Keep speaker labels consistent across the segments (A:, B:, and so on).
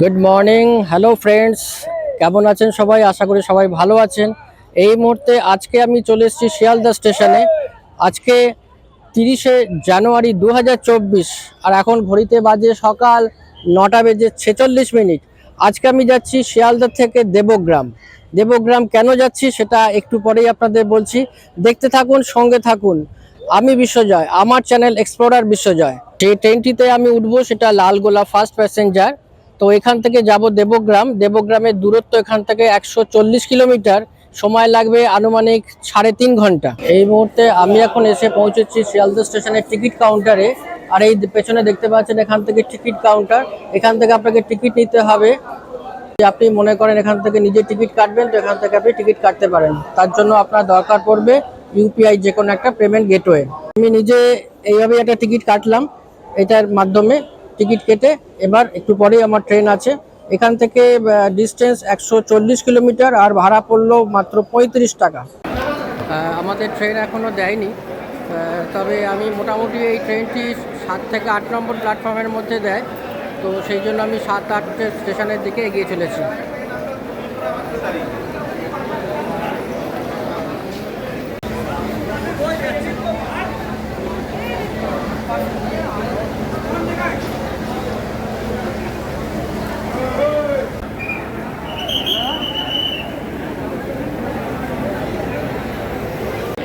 A: Good morning hello friends কেমন আছেন সবাই? আশা করি সবাই ভালো আছেন। এই মুহূর্তে আজকে আমি চলে এসেছি শিয়ালদা স্টেশনে। আজকে তিরিশে জানুয়ারি দু হাজার চব্বিশ, আর এখন ঘড়িতে বাজে সকাল নটা বেজে ছেচল্লিশ মিনিট। আজকে আমি যাচ্ছি শিয়ালদা থেকে দেবগ্রাম। দেবগ্রাম কেন যাচ্ছি সেটা একটু পরেই আপনাদের বলছি। দেখতে থাকুন, সঙ্গে থাকুন। আমি বিশ্বজয়, আমার চ্যানেল এক্সপ্লোরার বিশ্বজয়। যে ট্রেনটিতে আমি উঠবো সেটা লালগোলা ফার্স্ট প্যাসেঞ্জার তো এখান থেকে যাব দেবগ্রাম। দেবগ্রামের দূরত্ব এখান থেকে একশো চল্লিশ কিলোমিটার। সময় লাগবে আনুমানিক সাড়ে তিন ঘণ্টা। এই মুহূর্তে আমি এখন এসে পৌঁছেছি শিয়ালদা স্টেশনের টিকিট কাউন্টারে। আর এই পেছনে দেখতে পাচ্ছেন এখান থেকে টিকিট কাউন্টার। এখান থেকে আপনাকে টিকিট নিতে হবে। আপনি মনে করেন এখান থেকে নিজে টিকিট কাটবেন, তো এখান থেকে আপনি টিকিট কাটতে পারেন। তার জন্য আপনার দরকার পড়বে ইউপিআই যে কোনো একটা পেমেন্ট গেটওয়ে। আমি নিজে এইভাবে একটা টিকিট কাটলাম। এটার মাধ্যমে টিকিট কেটে এবার একটু পরেই আমার ট্রেন আছে। এখান থেকে ডিস্টেন্স একশো চল্লিশ কিলোমিটার আর ভাড়া পড়ল মাত্র পঁয়ত্রিশ টাকা। আমাদের ট্রেন এখনও দেয়নি। তবে আমি মোটামুটি এই ট্রেনটি সাত থেকে আট নম্বর প্ল্যাটফর্মের মধ্যে দেয়। তো সেই জন্য আমি সাত আট স্টেশনের দিকে এগিয়ে চলেছি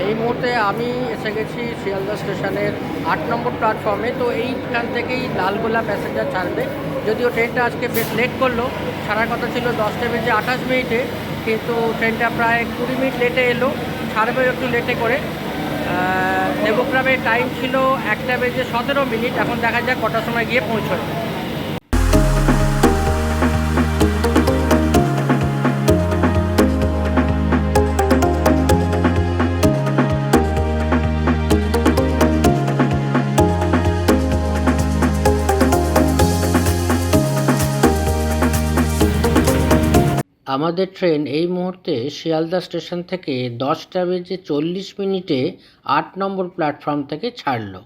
A: এই মুহূর্তে আমি এসে গেছি শিয়ালদা স্টেশনের আট নম্বর প্ল্যাটফর্মে তো এইখান থেকেই লালগোলা প্যাসেঞ্জার ছাড়বে। যদিও ট্রেনটা আজকে বেশ লেট করল। ছাড়ার কথা ছিল দশটা বেজে আঠাশ মিনিটে। কিন্তু ট্রেনটা প্রায় কুড়ি মিনিট লেটে এলো। ছাড়বে একটু লেটে করে। দেবগ্রামের টাইম ছিল একটা বেজে সতেরো মিনিট। এখন দেখা যাক কটার সময় গিয়ে পৌঁছয় আমাদের ট্রেন এই মুহূর্তে শিয়ালদা স্টেশন থেকে দশটা বেজে চল্লিশ মিনিটে আট নম্বর প্ল্যাটফর্ম থেকে ছাড়লো।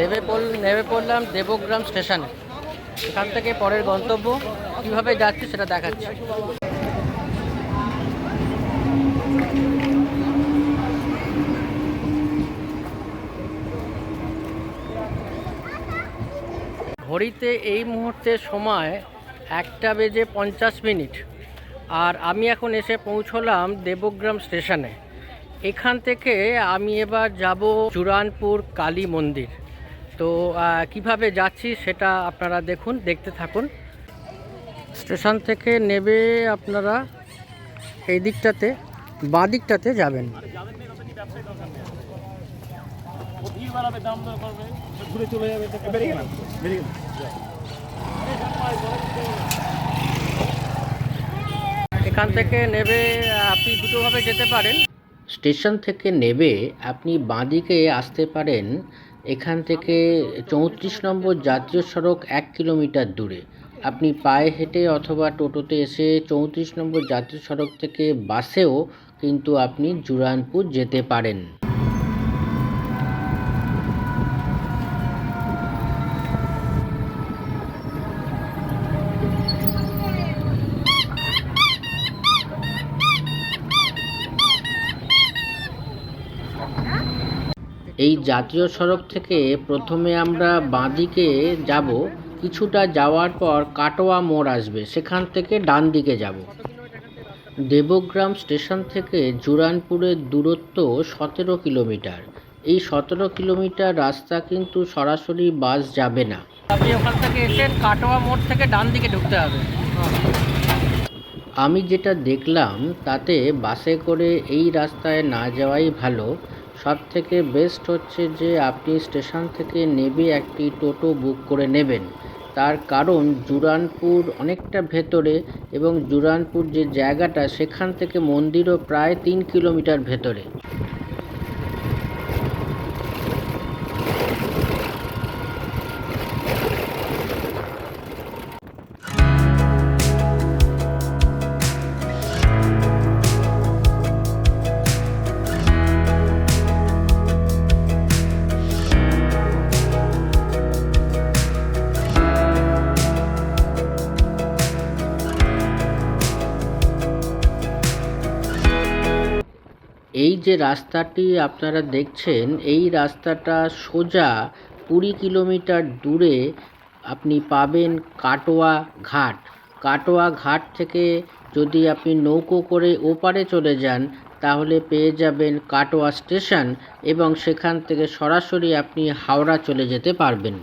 A: দেবে পড়ল নেমে পড়লাম দেবগ্রাম স্টেশনে। এখান থেকে পরের গন্তব্য, কীভাবে যাচ্ছি সেটা দেখাচ্ছি। ঘড়িতে এই মুহূর্তে সময় একটা বেজে পঞ্চাশ মিনিট। আর আমি এখন এসে পৌঁছলাম দেবগ্রাম স্টেশনে। এখান থেকে আমি এবার যাব চূড়ানপুর কালী মন্দির। তো কীভাবে যাচ্ছি সেটা আপনারা দেখুন, দেখতে থাকুন। স্টেশন থেকে নেবে আপনারা এই দিকটাতে, বাঁ দিকটাতে যাবেন। এখান থেকে নেবে, আপনি দুটোভাবে যেতে পারেন। স্টেশন থেকে নেবে, আপনি বাঁদিকে আসতে পারেন এখান থেকে চৌত্রিশ নম্বর জাতীয় সড়ক এক কিলোমিটার দূরে। আপনি পায়ে হেঁটে অথবা টোটোতে এসে চৌত্রিশ নম্বর জাতীয় সড়ক থেকে বাসেও কিন্তু আপনি জুরানপুর যেতে পারেন। এই জাতীয় সড়ক থেকে প্রথমে আমরা বাঁদিকে যাব। কিছুটা যাওয়ার পর কাটোয়া মোড় আসবে। সেখান থেকে ডান দিকে যাব। দেবগ্রাম স্টেশন থেকে জুরানপুরের দূরত্ব সতেরো কিলোমিটার। এই সতেরো কিলোমিটার রাস্তা কিন্তু সরাসরি বাস যাবে না। আপনি ওখান থেকে এসে কাটোয়া মোড় থেকে ডান দিকে ঢুকতে হবে।
B: আমি যেটা দেখলাম তাতে বাসে করে এই রাস্তায় না যাওয়াই ভালো। সব থেকে বেস্ট হচ্ছে যে আপনি স্টেশন থেকে নেবে একটি টোটো বুক করে নেবেন। তার কারণ জুরানপুর অনেকটা ভেতরে এবং জুরানপুর যে জায়গাটা সেখান থেকে মন্দিরও প্রায় তিন কিলোমিটার ভেতরে। এই যে রাস্তাটি আপনারা দেখছেন, এই রাস্তাটা সোজা কুড়ি কিলোমিটার দূরে আপনি পাবেন কাটোয়া ঘাট। কাটোয়া ঘাট থেকে যদি আপনি নৌকো করে ওপারে চলে যান, তাহলে পেয়ে যাবেন কাটোয়া স্টেশন এবং সেখান থেকে সরাসরি আপনি হাওড়া চলে যেতে পারবেন।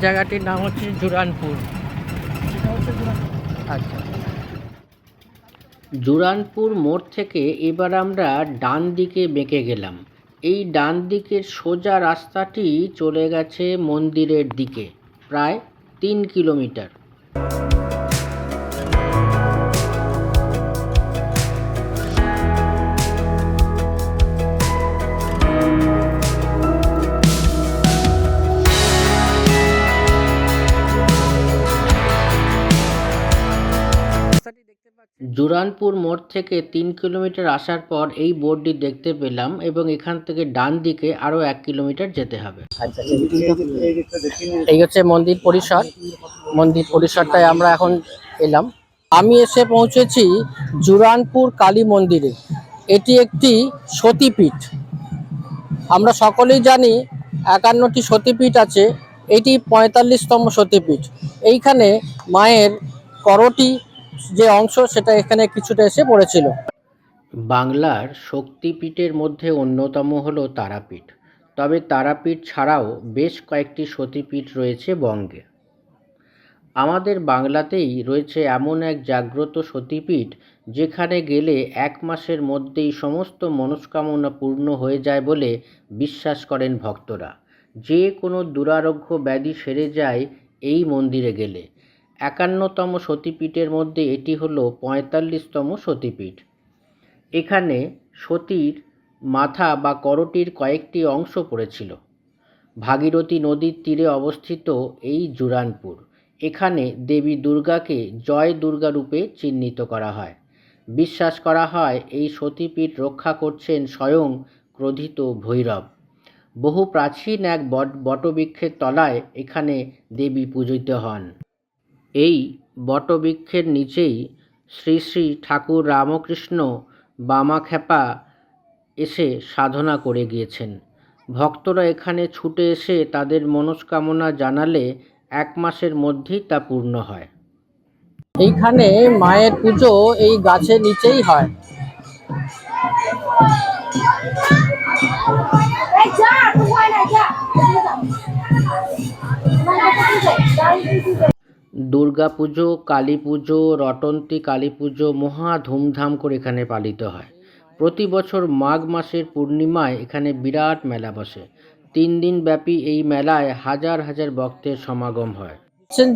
B: জায়গাটির নাম হচ্ছে জুরানপুর। আচ্ছা। জুরানপুর মোড় থেকে এবার আমরা ডান দিকে বেঁকে গেলাম। এই ডান দিকের সোজা রাস্তাটি চলে গেছে মন্দিরের দিকে, প্রায় তিন কিলোমিটার। জুরানপুর মোড় থেকে তিন কিলোমিটার আসার পর এই বোর্ডটি দেখতে পেলাম এবং এখান থেকে ডান দিকে আরও এক কিলোমিটার যেতে হবে। এই হচ্ছে মন্দির পরিসর। মন্দির পরিসরটায় আমরা এখন এলাম। আমি এসে পৌঁছেছি জুরানপুর কালী মন্দিরে। এটি একটি সতীপীঠ। আমরা সকলেই জানি একান্নটি সতীপীঠ আছে। এটি পঁয়তাল্লিশতম সতীপীঠ। এইখানে মায়ের করটি যে অংশ সেটা এখানে কিছুটা এসে পড়েছিল। বাংলার শক্তিপীঠের মধ্যে অন্যতম হল তারাপীঠ। তবে তারাপীঠ ছাড়াও বেশ কয়েকটি সতীপীঠ রয়েছে বঙ্গে। আমাদের বাংলাতেই রয়েছে এমন এক জাগ্রত সতীপীঠ, যেখানে গেলে এক মাসের মধ্যেই সমস্ত মনস্কামনা পূর্ণ হয়ে যায় বলে বিশ্বাস করেন ভক্তরা। যে কোনো দুরারোগ্য ব্যাধি সেরে যায় এই মন্দিরে গেলে। একান্নতম সতীপীঠের মধ্যে এটি হলো পঁয়তাল্লিশতম সতীপীঠ। এখানে সতীর মাথা বা করটির কয়েকটি অংশ পড়েছিল। ভাগীরথী নদীর তীরে অবস্থিত এই জুরানপুর। এখানে দেবী দুর্গাকে জয় দুর্গা রূপে চিহ্নিত করা হয়। বিশ্বাস করা হয় এই সতীপীঠ রক্ষা করছেন স্বয়ং ক্রোধিত ভৈরব। বহু প্রাচীন এক বট, বটবৃক্ষের তলায় এখানে দেবী পূজিত হন। এই বটবৃক্ষের নিচেই শ্রী শ্রী ঠাকুর রামকৃষ্ণ বামাখ্যাপা এসে সাধনা করে গিয়েছেন। ভক্তরা এখানে ছুটে এসে তাদের মনস্কামনা জানালে এক মাসের মধ্যেই তা পূর্ণ হয়। এইখানে মায়ের পুজো এই গাছের নিচেই হয়।
C: যা। যা
B: দুর্গাপুজো কালী পুজো, রটন্তী কালী পুজো মহা ধুমধাম করে এখানে পালিত হয়। প্রতি বছর মাঘ মাসের পূর্ণিমায় এখানে বিরাট মেলা বসে। তিন দিন ব্যাপী এই মেলায় হাজার হাজার ভক্তের সমাগম হয়।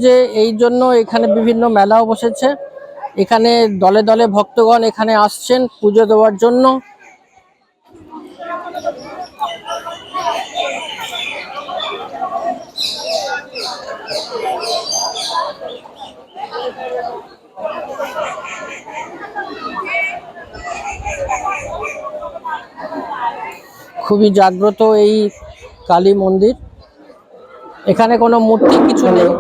B: যে এই জন্য এখানে বিভিন্ন মেলাও বসেছে। এখানে দলে দলে ভক্তগণ এখানে আসছেন পুজো দেওয়ার জন্য। খুবই জাগ্রত এই কালী মন্দির। এখানে কোনো মূর্তি কিছু নেই।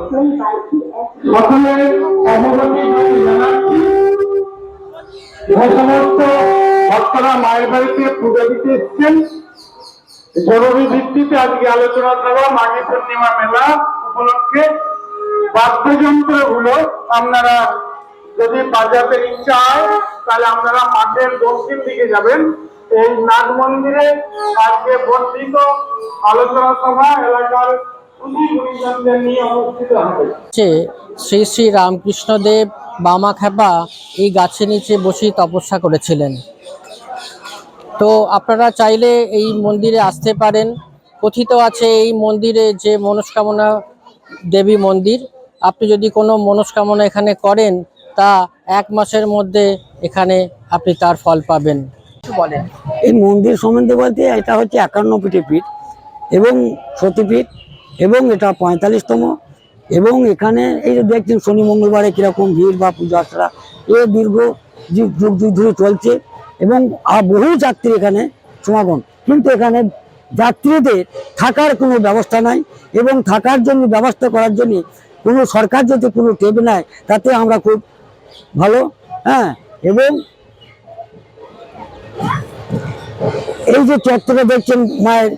D: ভিত্তিতে আজকে আলোচনা পূর্ণিমা মেলা উপলক্ষে। আপনারা যদি বাজাতে ইচ্ছা হয়, তাহলে আপনারা মাঠের দক্ষিণ দিকে যাবেন। এই নাট মন্দিরে আজকে বর্ধিত আলোচনা সভা এলাকার
A: হচ্ছে শ্রী শ্রী রামকৃষ্ণদেব বামা খেপা এই গাছের নিচে বসেই তপস্যা করেছিলেন। তো আপনারা চাইলে এই মন্দিরে আসতে পারেন। কথিত আছে এই মন্দিরে যে মনস্কামনা দেবী মন্দির। আপনি যদি কোনো মনস্কামনা এখানে করেন, তা এক মাসের মধ্যে এখানে আপনি তার ফল পাবেন। বলেন।
E: এই মন্দির সম্বন্ধে বলতে এটা হচ্ছে একান্ন পিঠে পীঠ এবং সতীপীঠ এবং এটা পঁয়তাল্লিশতম এবং এখানে এই যে দেখছেন শনি মঙ্গলবারে কীরকম ভিড় বা পূজা আর্চনা এ দীর্ঘ যুগ যুগ ধরে চলছে এবং বহু যাত্রী এখানে সমাগম। কিন্তু এখানে যাত্রীদের থাকার কোনো ব্যবস্থা নাই এবং থাকার জন্য ব্যবস্থা করার জন্য কোনো সরকার যদি কোনো টেপ নেয়, তাতে আমরা খুব ভালো হ্যাঁ এবং এই যে চত্বরে দেখছেন মায়ের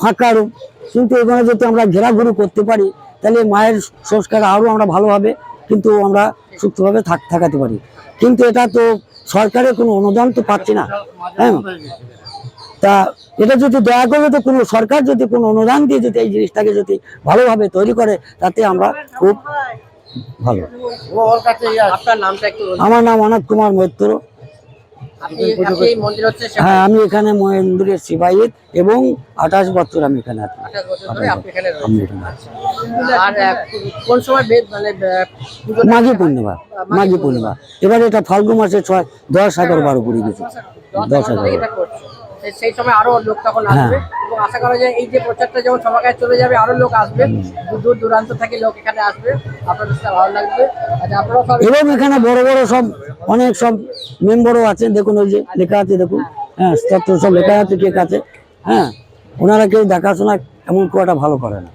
E: ফাঁকা রূপ কিন্তু এখানে যদি আমরা ঘেরাঘুরি করতে পারি তাহলে মায়ের সংস্কার আরও আমরা ভালোভাবে কিন্তু আমরা সুস্থভাবে থাক থাকাতে পারি। কিন্তু এটা তো সরকারের কোনো অনুদান তো পাচ্ছি না হ্যাঁ? তা এটা যদি দয়া করে তো কোনো সরকার যদি কোনো অনুদান দিয়ে যদি এই জিনিসটাকে যদি ভালোভাবে তৈরি করে তাতে আমরা খুব ভালো। আমার নাম অনাথ কুমার মৈত্র
A: আপনি আপনি এই মন্দির হচ্ছে
E: হ্যাঁ আমি এখানে মহেন্দ্রের সিবাইত এবং আঠাশ বছর আমি এখানে আছি।
A: মানে পুজোটা-
E: পূর্ণিমা মাঘী পূর্ণিমা। এবার এটা ফাল্গু মাসে ছয় দশ এগারো বারো পড়ে গেছে। দশ।
A: সে- সেই সময় আরও লোক তখন
E: হ্যাঁ।
A: আসবে। এবং আশা করা যায় এই যে প্রচারটা যেমন সবার কাছে চলে যাবে আরও লোক আসবে। দূর দূর দূরান্ত থেকে লোক এখানে আসবে। আপনাদের ভালো লাগবে। আচ্ছা
E: এবং এখানে বড় বড় সব অনেক সব মেম্বারও আছে দেখুন ওই যে লেখা আছে দেখুন। হ্যাঁ তত্ত্ব সব লেখা আছে কে কাছে হ্যাঁ ওনারা কেউ দেখাশোনা এমন খুব একটা ভালো করে না।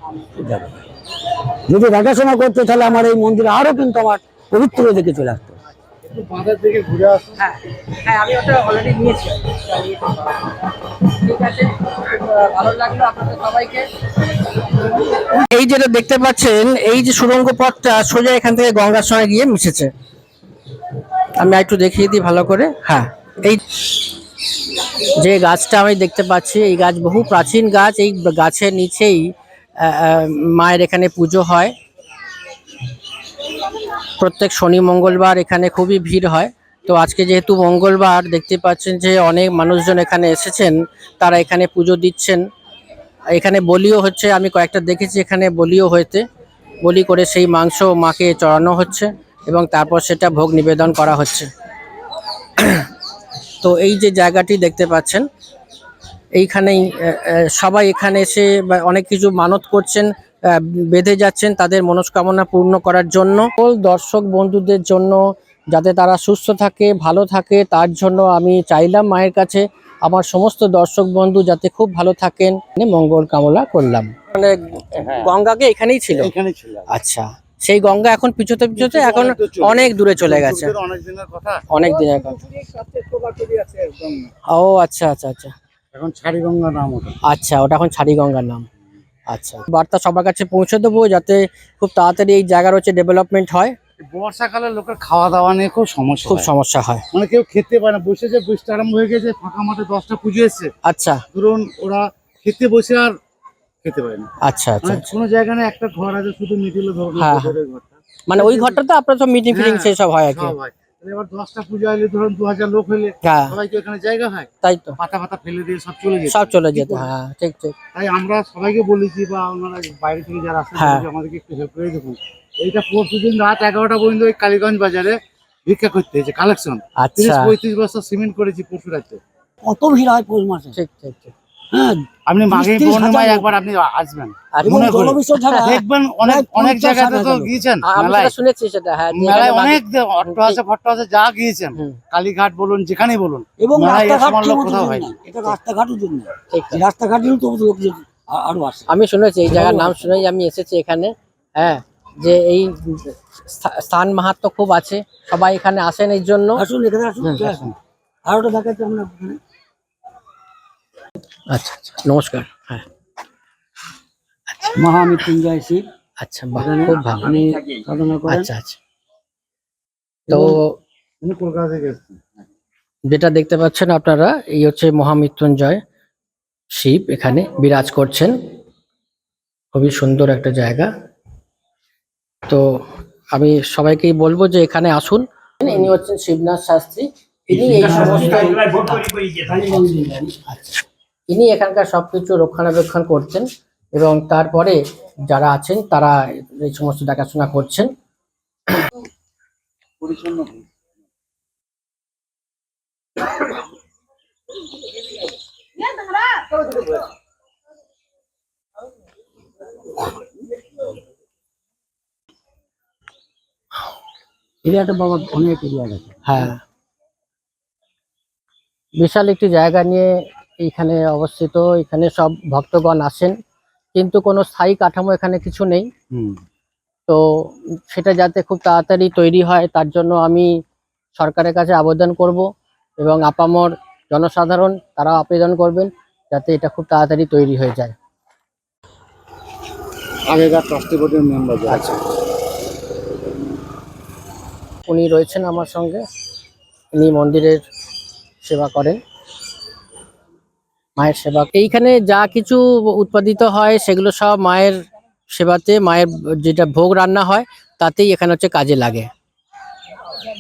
E: যদি দেখাশোনা করতে তাহলে আমার এই মন্দিরে আরও কিন্তু আমার পবিত্র দেখে চলে আসতো।
A: হ্যাঁ হ্যাঁ আমি ওটা অলরেডি নিয়েছি। ঠিক আছে খুব, আহ, ভালো লাগল আপনাদের সবাইকে। এই যেটা দেখতে পাচ্ছেন এই যে সুড়ঙ্গ পথটা সোজা এখান থেকে গঙ্গার সঙ্গে গিয়ে মিশেছে। আমি একটু দেখিয়ে দিই ভালো করে। হ্যাঁ এই যে গাছটা আমি দেখতে পাচ্ছি, এই গাছ বহু প্রাচীন গাছ, এই গাছের নিচেই মায়ের এখানে পুজো হয়। প্রত্যেক শনি, মঙ্গলবার এখানে খুবই ভিড় হয়। তো আজকে যেহেতু মঙ্গলবার, দেখতে পাচ্ছেন যে অনেক মানুষজন এখানে এসেছেন, তারা এখানে পুজো দিচ্ছেন। এখানে বলিও হচ্ছে, আমি কয়েকটা দেখেছি এখানে বলিও হয়েছে। বলি করে সেই মাংস মাকে চড়ানো হচ্ছে। এবং তারপর সেটা ভোগ নিবেদন করা হচ্ছে। তো এই যে জায়গাটি দেখতে পাচ্ছেন এইখানেই সবাই এখানে এসে অনেক কিছু মানত করছেন বেঁধে যাচ্ছেন তাদের মনস্কামনা পূর্ণ করার জন্য। সকল দর্শক বন্ধুদের জন্য যাতে তারা সুস্থ থাকে ভালো থাকে তার জন্য আমি চাইলাম মায়ের কাছে আমার সমস্ত দর্শক বন্ধু যাতে খুব ভালো থাকেন। মঙ্গল কামনা করলাম। মানে গঙ্গাকে এখানেই ছিল। আচ্ছা। সেই গঙ্গা এখন পিছোতে পিছোতে এখন অনেক দূরে চলে গেছে।
F: অনেক দিনের কথা।
A: ও আচ্ছা আচ্ছা আচ্ছা।
F: এখন ছাড়ি ছাড়িগঙ্গা নাম ওটা।
A: আচ্ছা ওটা এখন ছাড়ি গঙ্গার নাম। আচ্ছা বার্তা সবার কাছে পৌঁছে দেবো যাতে খুব তাড়াতাড়ি এই জায়গার হচ্ছে ডেভেলপমেন্ট হয়।
F: বর্ষাকালে লোকের খাওয়া দাওয়া নিয়ে খুব সমস্যা
A: খুব সমস্যা হয়।
F: মানে কেউ খেতে পারে না। বসে যে বসতে আরম্ভ হয়ে গেছে ফাঁকা মাঠে দশটা পুজো এসছে।
A: আচ্ছা।
F: ধরুন ওরা খেতে বসে আর খেতে
A: আচ্ছা আচ্ছা
F: মানে কোনো জায়গায় না একটা ঘর আছে শুধু মিডিল ধরুন
A: হ্যাঁ,
F: ঘরটা।
A: মানে ওই ঘরটা তো আপনার সব মিটিং ফিটিং
F: হ্যাঁ,
A: সেই সব হয় আর কি।
F: সব হয়। তাহলে এবার দশটা পুজো হলে ধরুন দু হাজার লোক হলে
A: হ্যাঁ।
F: সবাই তো এখানে জায়গা হয়?
A: তাই তো।
F: পাতা পাতা ফেলে দিয়ে সব চলে যেত।
A: সব চলে যেত হ্যাঁ ঠিক ঠিক।
F: তাই আমরা সবাইকে বলেছি বা ওনারা বাইরে থেকে যারা
A: হ্যাঁ।
F: আমাদেরকে একটু হেল্প করে দেখুন। এইটা পরশু দিন রাত এগারোটা পর্যন্ত ওই কালীগঞ্জ বাজারে ভিক্ষা করতে হয়েছে কালেকশন তিরিশ
A: আচ্ছা
F: পঁয়ত্রিশ বছর সিমেন্ট করেছি পরশু রাতে।
E: কত ভিড় হয় পৌষ মাসে?
A: ঠিক ঠিক ঠিক।
E: হ্যাঁ
F: আপনি মাঘে
E: তিরিশ হাজার
F: পৌর্ণিমায়। একবার আপনি আসবেন। মনে করে। দেখবেন অনেক অনেক
E: পঞ্চাশ
F: জায়গাতে তো গিয়েছেন মেলায়।
A: শুনেছি সেটা হ্যাঁ
F: মেলায় অনেক অট্ট আছে ফট্ট আছে যা গিয়েছেন। কালীঘাট বলুন যেখানেই বলুন
E: এবং রাস্তাঘাট
F: কোথাও হয়নি
E: এটা রাস্তাঘাটের জন্য। তো লোক আরও আসে
A: আমি শুনেছি এই জায়গার নাম শুনেই আমি এসেছি এখানে হ্যাঁ যে এই স্থান মাহাত্ম খুব আছে সবাই এখানে আসেন এই জন্য।
E: আসুন এখানে আসুন
A: হ্যাঁ,
E: আর ওটা দেখাচ্ছি ওখানে।
A: আচ্ছা আচ্ছা নমস্কার হ্যাঁ।
E: মহামৃত্যুঞ্জয় শিব
A: আচ্ছা বাহ
E: এখানে
A: খুব ভালো।
E: উনি সাধনা করেন।
A: আচ্ছা আচ্ছা। তো
F: উনি কলকাতা থেকে এসেছেন।
A: যেটা দেখতে পাচ্ছেন আপনারা এই হচ্ছে মহামৃত্যুঞ্জয় শিব এখানে বিরাজ করছেন। খুবই সুন্দর একটা জায়গা। তো আমি সবাইকেই বলব যে এখানে আসুন। ইনি হচ্ছেন শিবনাথ শাস্ত্রী। ইনি এই সমস্ত আচ্ছা। ইনি এখানকার সবকিছু রক্ষণাবেক্ষণ করছেন এবং তারপরে যারা আছেন তারা এই সমস্ত দেখাশোনা করছেন।
E: এরিয়াটা বাবা অনেক এরিয়া
A: হ্যাঁ। বিশাল একটি জায়গা নিয়ে এইখানে অবস্থিত এখানে সব ভক্তগণ আসেন কিন্তু কোনো স্থায়ী কাঠামো এখানে কিছু নেই। তো সেটা যাতে খুব তাড়াতাড়ি তৈরি হয় তার জন্য আমি সরকারের কাছে আবেদন করব এবং আপামর জনসাধারণ তারা আবেদন করবেন যাতে এটা খুব তাড়াতাড়ি তৈরি হয়ে যায়।
F: আগেকার ট্রাস্টি বোর্ডের মেম্বার আচ্ছা।
A: উনি রয়েছেন আমার সঙ্গে ইনি মন্দিরের সেবা করেন। মায়ের সেবা। এইখানে যা কিছু উৎপাদিত হয় সেগুলো সব মায়ের সেবাতে মায়ের যেটা ভোগ রান্না হয় তাতেই এখানে হচ্ছে কাজে লাগে।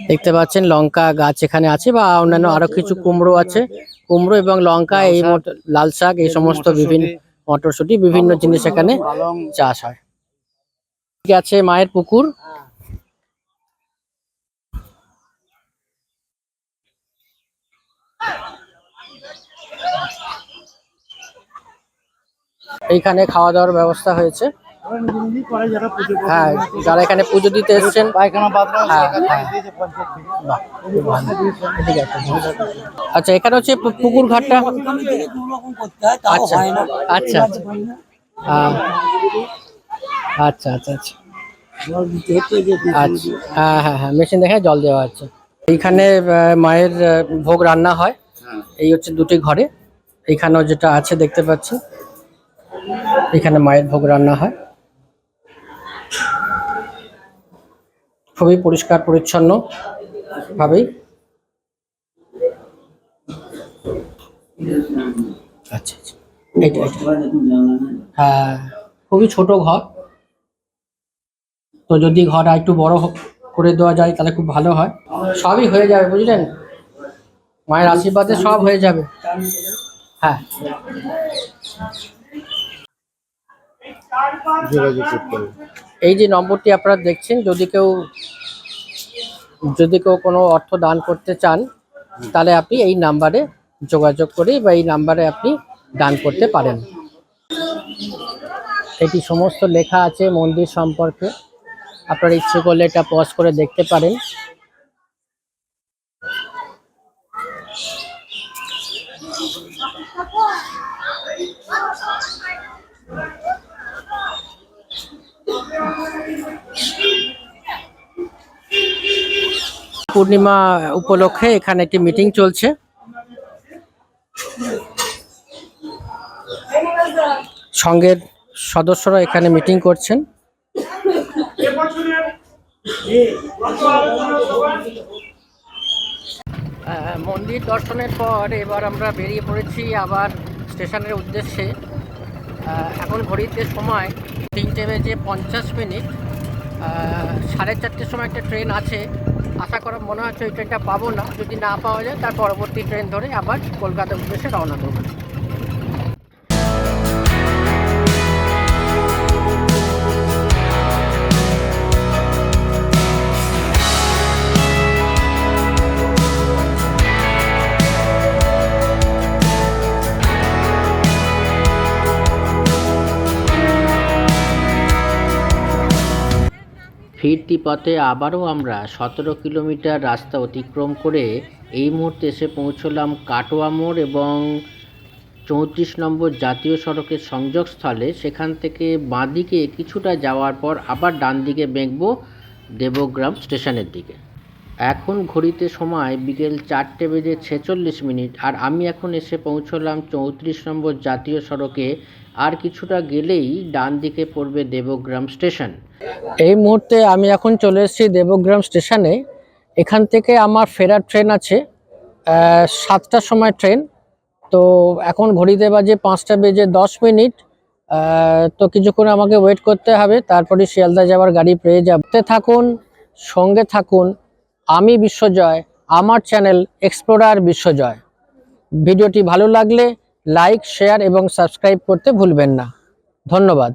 A: দেখতে পাচ্ছেন লঙ্কা গাছ এখানে আছে বা অন্যান্য আরও কিছু কুমড়ো আছে। কুমড়ো এবং লঙ্কা এই মত- লাল শাক এই সমস্ত বিভিন্ন মটরশুঁটি বিভিন্ন জিনিস এখানে চাষ হয়। ঠিক আছে মায়ের পুকুর এইখানে খাওয়া দাওয়ার ব্যবস্থা হয়েছে। হ্যাঁ যারা এখানে পুজো দিতে এসেছেন হ্যাঁ, হ্যাঁ। আচ্ছা এখানে হচ্ছে পুকুর ঘাটটা? আচ্ছা, আচ্ছা, আচ্ছা। আচ্ছা আচ্ছা আচ্ছা। আচ্ছা হ্যাঁ হ্যাঁ হ্যাঁ মেশিন দেখে জল দেওয়া আছে। এইখানে মায়ের ভোগ রান্না হয়।
F: হ্যাঁ।
A: এই হচ্ছে দুটি ঘরে। এইখানেও যেটা আছে দেখতে পাচ্ছি। এখানে মায়ের ভোগ রান্না হয়। খুবই পরিষ্কার, পরিচ্ছন্ন ভাবেই। আচ্ছা আচ্ছা। হ্যাঁ খুবই ছোট ঘর। তো যদি ঘর একটু বড় করে দেওয়া যায়, তাহলে খুব ভালো হয়। সবই হয়ে যাবে, বুঝলেন? মায়ের আশীর্বাদে সব হয়ে যাবে। হ্যাঁ।
F: যোগাযোগ করতে হবে।
A: এই যে নম্বরটি আপনারা দেখছেন, যদি কেউ যদি কেউ কোনো অর্থ দান করতে চান, তাহলে আপনি এই নাম্বারে যোগাযোগ করে বা এই নাম্বারে আপনি দান করতে পারেন। এটি সমস্ত লেখা আছে মন্দির সম্পর্কে। আপনার ইচ্ছে করলে এটা পজ করে দেখতে পারেন। পূর্ণিমা উপলক্ষে এখানে একটি মিটিং চলছে। সংঘের সদস্যরা এখানে মিটিং করছেন। মন্দির দর্শনের পর এবার আমরা বেরিয়ে পড়েছি আবার স্টেশনের উদ্দেশ্যে। এখন ঘড়িতে সময় তিনটে বেজে পঞ্চাশ মিনিট। সাড়ে চারটের সময় একটা ট্রেন আছে। আশা করা মনে হচ্ছে ওই ট্রেনটা পাবো না। যদি না পাওয়া যায়, তার পরবর্তী ট্রেন ধরে আবার কলকাতার উদ্দেশ্যে রওনা দেবো। ফিরতি পথে আবারও আমরা সতেরো কিলোমিটার রাস্তা অতিক্রম করে এই মুহূর্তে এসে পৌঁছলাম কাটোয়া মোড় এবং চৌত্রিশ নম্বর জাতীয় সড়কের সংযোগস্থলে। সেখান থেকে বাঁদিকে কিছুটা যাওয়ার পর আবার ডান দিকে বেঁকবো দেবগ্রাম স্টেশনের দিকে। এখন ঘড়িতে সময় বিকেল চারটে বেজে ছেচল্লিশ মিনিট আর আমি এখন এসে পৌঁছলাম চৌত্রিশ নম্বর জাতীয় সড়কে। আর কিছুটা গেলেই ডান দিকে পড়বে দেবগ্রাম স্টেশন। এই মুহূর্তে আমি এখন চলে এসেছি দেবগ্রাম স্টেশনে। এখান থেকে আমার ফেরার ট্রেন আছে সাতটার সময় ট্রেন। তো এখন ঘড়িতে বাজে পাঁচটা বেজে দশ মিনিট। তো কিছুক্ষণ আমাকে ওয়েট করতে হবে, তারপরে শিয়ালদা যাওয়ার গাড়ি পেয়ে যাবে। থাকুন, সঙ্গে থাকুন। আমি বিশ্বজয়, আমার চ্যানেল এক্সপ্লোরার বিশ্বজয়। ভিডিওটি ভালো লাগলে লাইক, শেয়ার এবং সাবস্ক্রাইব করতে ভুলবেন না। ধন্যবাদ।